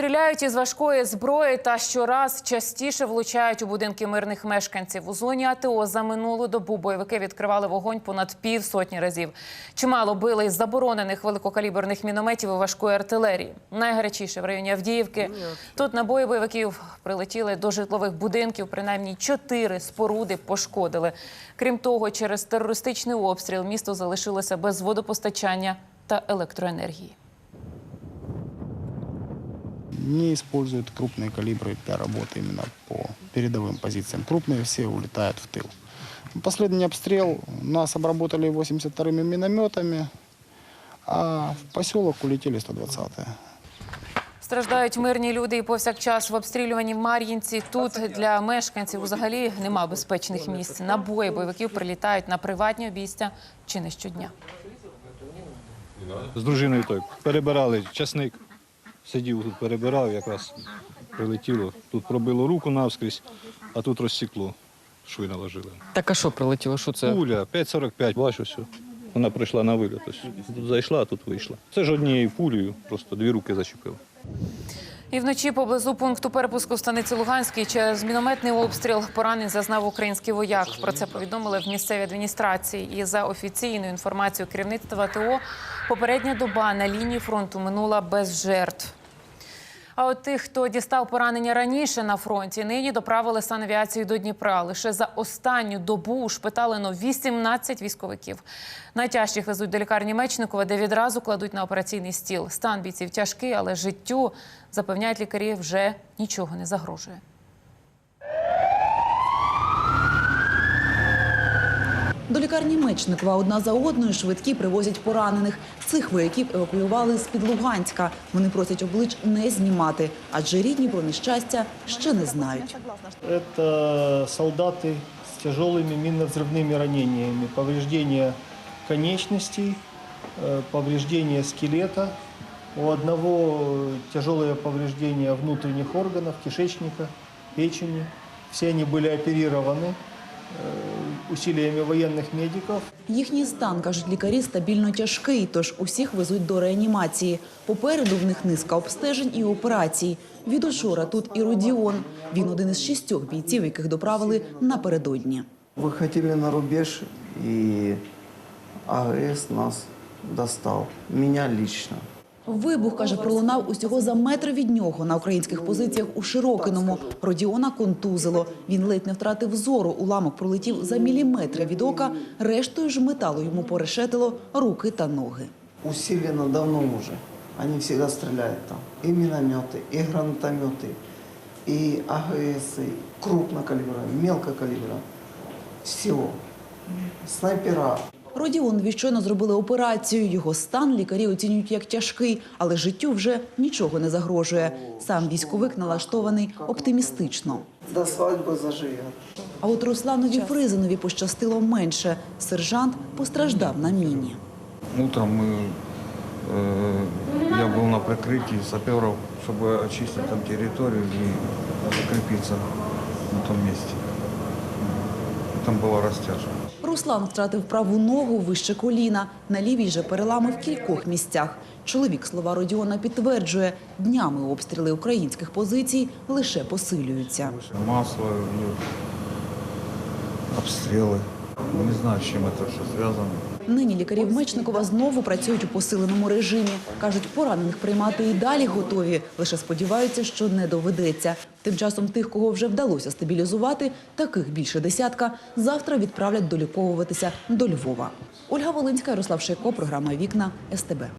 Стріляють із важкої зброї та щораз частіше влучають у будинки мирних мешканців. У зоні АТО за минулу добу бойовики відкривали вогонь понад півсотні разів. Чимало били із заборонених великокаліберних мінометів і важкої артилерії. Найгарячіше в районі Авдіївки. Тут набої бойовиків прилетіли до житлових будинків. Принаймні чотири споруди пошкодили. Крім того, через терористичний обстріл місто залишилося без водопостачання та електроенергії. не используют крупные калибры для работы именно по передовым позициям. Крупные все улетают в тыл. Последний обстрел нас обработали 82-ми минометами, а в поселок улетели 120-е. Страждають мирні люди і повсякчас в обстрілюванні Мар'їнці. Тут для мешканців взагалі нема безпечних місць. Набої бойовиків прилітають на приватні обійстя чи не щодня. з дружиною той перебирали часник. Сидів тут, перебирав, якраз прилетіло. Тут пробило руку навскрізь, а тут розсікло. Шви наложили. Так а що прилетіло? Що це? Пуля 5,45, бачу все. Вона прийшла на виліт. Ось Тут зайшла, а тут вийшла. Це ж однією пулею, просто дві руки зачепив. І вночі поблизу пункту перепуску в станиці Луганській через мінометний обстріл поранень зазнав український вояк. Про це повідомили в місцевій адміністрації. І за офіційною інформацією керівництва ТО, попередня доба на лінії фронту минула без жертв. А от тих, хто дістав поранення раніше на фронті, нині доправили санавіацію до Дніпра. Лише за останню добу ушпиталено 18 військовиків. Найтяжчих везуть до лікарні Мечникова, де відразу кладуть на операційний стіл. Стан бійців тяжкий, але життю запевняють лікарі вже нічого не загрожує. До лікарні Мечникова одна за одною швидкі привозять поранених. Цих вояків евакуювали з-під Луганська. Вони просять облич не знімати, адже рідні про нещастя ще не знають. Это солдаты с тяжелыми минно-взрывными ранениями, повреждение конечностей, э, повреждение скелета. У одного тяжелое повреждение внутренних органов, кишечника, печени. Все они были оперированы э, усилиями военных медиков. Їхній стан, кажуть лікарі, стабільно тяжкий, тож усіх везуть до реанімації. Попереду в них низка обстежень і операцій. Від учора тут і Родіон. Він один із шістьох бійців, яких доправили напередодні. Выходили на рубеж, и АГС нас достал. Меня лично. Вибух, каже, пролунав усього за метр від нього на українських позиціях у Широкиному. Родіона контузило. Він ледь не втратив зору. Уламок пролетів за міліметри від ока. Рештою ж металу йому порешетило руки та ноги. Усиленно давно уже. Они всегда стреляют там. И минометы, и гранатометы, и АГС, и крупнокалибра, мелкокалибра. Всего. Снайпера. Родіонові щойно зробили операцію. Його стан лікарі оцінюють як тяжкий, але життю вже нічого не загрожує. Сам військовик налаштований оптимістично. До свадьбы заживет. А от Русланові Фризинові пощастило менше. Сержант постраждав на міні. Утром мы, э, я был на прикрытии саперов, чтобы очистить там территорию и закрепиться на том месте. И Там была растяжка. Руслан втратив праву ногу вище коліна. На лівій же перелами в кількох місцях. Чоловік слова Родіона підтверджує, днями обстріли українських позицій лише посилюються. Масло, обстріли. Не знаю, з чим це все связано. Нині лікарі в Мечникова знову працюють у посиленому режимі. Кажуть, поранених приймати і далі готові. Лише сподіваються, що не доведеться. Тим часом тих, кого вже вдалося стабілізувати, таких більше десятка, завтра відправлять доліковуватися до Львова. Ольга Волинська, Ярослав Шейко, програма Вікна СТБ.